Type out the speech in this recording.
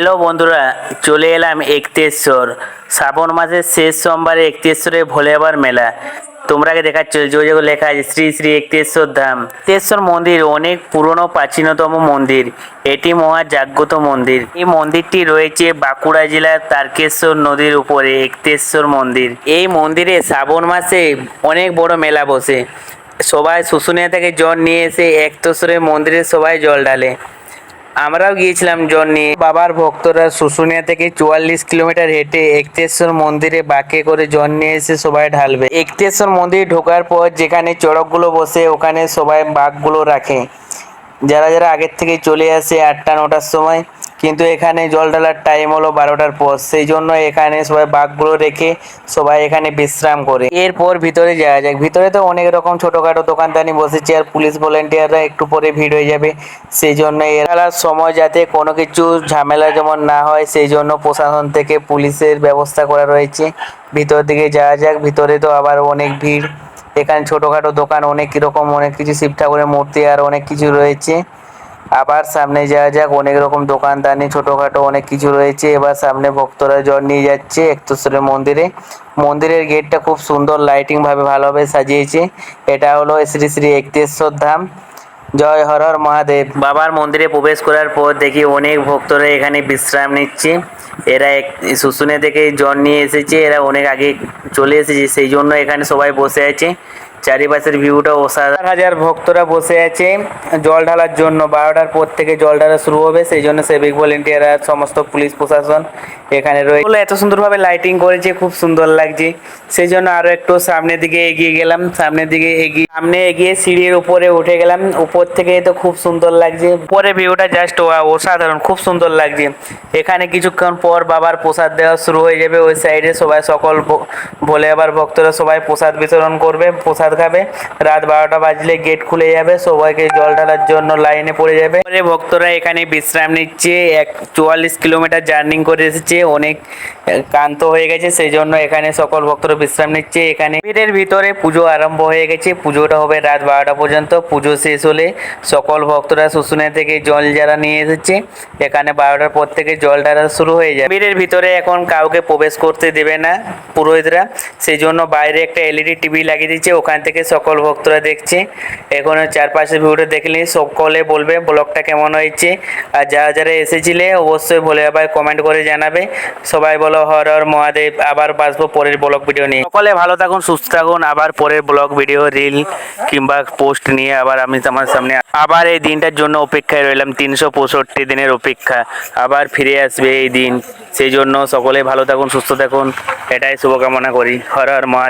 Hello বন্ধুরা, চলে এলাম একতেশ্বর। শ্রাবণ মাসের শেষ সোমবারে একতেশ্বরে ভোলে আবার মেলা। তোমরা আগে দেখাচ্ছ যে যে লেখা আছে, শ্রী শ্রী একতেশ্বর ধাম। একতেশ্বর মন্দির, অনেক পুরনো, প্রাচীনতম মন্দির। এটি মহা জাগ্রত মন্দির। এই মন্দিরটি রয়েছে বাঁকুড়া জেলার তারকেশ্বর নদীর উপরে, একতেশ্বর মন্দির। এই মন্দিরে শ্রাবণ মাসে অনেক বড় মেলা বসে। সবাই শুশুনিয়া থেকে জল নিয়ে এসে একতেশ্বরের মন্দিরে সবাই জল ঢালে। আমরাও গিয়েছিলাম জন্যে। বাবার ভক্তরা শুশুনিয়া থেকে চুয়াল্লিশ কিলোমিটার হেঁটে একতেশ্বর মন্দিরে বাঁকে করে জল নিয়ে এসে সবাই ঢালবে। একতেশ্বর মন্দির ঢোকার পর যেখানে চড়কগুলো বসে, ওখানে সবাই বাঘগুলো রাখে। যারা যারা আগের থেকে চলে আসে আটটা, নটার সময় কিন্তু এখানে জল ঢালার টাইম হলো বারোটার পর। সেই জন্য এখানে সবাই বাঘগুলো রেখে সবাই এখানে বিশ্রাম করে। এরপর ভিতরে যাওয়া যাক। ভিতরে তো অনেক রকম ছোটোখাটো দোকানদানি বসেছে আর পুলিশ ভলেন্টিয়াররা একটু পরে ভিড় হয়ে যাবে। সেই জন্য এর ঢালার সময় যাতে কোনো কিছু ঝামেলা যেমন না হয়, সেই জন্য প্রশাসন থেকে পুলিশের ব্যবস্থা করা রয়েছে। ভিতর দিকে যাওয়া যাক। ভিতরে তো আবার অনেক ভিড়। এখানে ছোটোখাটো দোকান, অনেক রকম, অনেক কিছু শিব ঠাকুরের মূর্তি আর অনেক কিছু রয়েছে। আবার সামনে যাওয়া যাক, অনেক রকম দোকানদানি, ছোটোখাটো অনেক কিছু রয়েছে। এবার সামনে ভক্তরা জল নিয়ে যাচ্ছে একতেশ্বরের মন্দিরে। মন্দিরের গেটটা খুব সুন্দর লাইটিং ভাবে ভালোভাবে সাজিয়েছে। এটা হলো শ্রী শ্রী একতেশ্বর ধাম। জয় হর হর মহাদেব। বাবার মন্দিরে প্রবেশ করার পর দেখি অনেক ভক্তরা এখানে বিশ্রাম নিচ্ছে। এরা এক, শুশুনে থেকে জল নিয়ে এসেছে, এরা অনেক আগে চলে এসেছে, সেই জন্য এখানে সবাই বসে আছে। চারিপাশের ভিউটা অসাধারণ। হাজার ভক্তরা বসে আছে, জল ঢালার জন্য। বারোটার পর থেকে জল ঢালা শুরু হবে, সেই জন্য সেভিক ভলেন্টিয়ার আর সমস্ত পুলিশ প্রশাসন এখানে রয়েছে এত সুন্দরভাবে লাইটিং করেছে, খুব সুন্দর লাগছে। সেই জন্য আরও একটু সামনের দিকে এগিয়ে গেলাম, সামনের দিকে এগিয়ে সামনে এগিয়ে সিঁড়ির উপরে উঠে গেলাম। উপর থেকে তো খুব সুন্দর লাগছে। উপরে ভিউটা জাস্ট অসাধারণ, খুব সুন্দর লাগছে। এখানে কিছুক্ষণ পর বাবার প্রসাদ দেওয়া শুরু হয়ে যাবে। ওই সাইডে সবাই সকল ভোলে আবার ভক্তরা সবাই প্রসাদ বিতরণ করবে। প্রসাদ খাবে। রাত বারোটা বাজলে গেট খুলে যাবে, সবাইকে জল ঢালার জন্য লাইনে পড়ে যাবে। পরে ভক্তরা এখানে বিশ্রাম নিচ্ছে, এক চুয়াল্লিশ কিলোমিটার জার্নি করে এসেছে, অনেক ক্লান্ত হয়ে গেছে সেই জন্য এখানে সকল ভক্তরা বিশ্রাম নিচ্ছে। এখানে মন্দিরের ভিতরে পুজো আরম্ভ হয়ে গেছে, পুজোটা হবে রাত বারোটা পর্যন্ত, পুজো শেষ হলে সকল ভক্তরা শুশুনিয়া থেকে জল যারা নিয়ে এসেছে, এখানে বারোটার পর থেকে জল ঢালা শুরু হয়ে যায় মন্দিরের ভিতরে এখন কাউকে প্রবেশ করতে দেবে না পুরোহিতরা সেই জন্য বাইরে একটা এলইডি টিভি লাগিয়ে দিচ্ছে ওখান থেকে সকল ভক্তরা দেখছে। এখন চারপাশে ভিউটা দেখলে সকলে বলবে ব্লগটা কেমন হয়েছে। আর যারা যারা এসেছিলে, অবশ্যই বলে আবার কমেন্ট করে জানাবে। সবাই বলো হর হর মহাদেব, আবার বাসবো পরের ব্লগ ভিডিও নিয়ে। সকলে ভালো থাকুন, সুস্থ থাকুন, আবার পরের ব্লগ ভিডিও রিল কিংবা পোস্ট নিয়ে আবার আমি তোমার সামনে আবার এই দিনটার জন্য অপেক্ষায় রইলাম, তিনশো পঁয়ষট্টি দিনের অপেক্ষা। আবার ফিরে আসবে এই দিন। সেই জন্য সকলে ভালো থাকুন সুস্থ থাকুন। এটাই শুভকামনা করি। হর হর মহাদেব।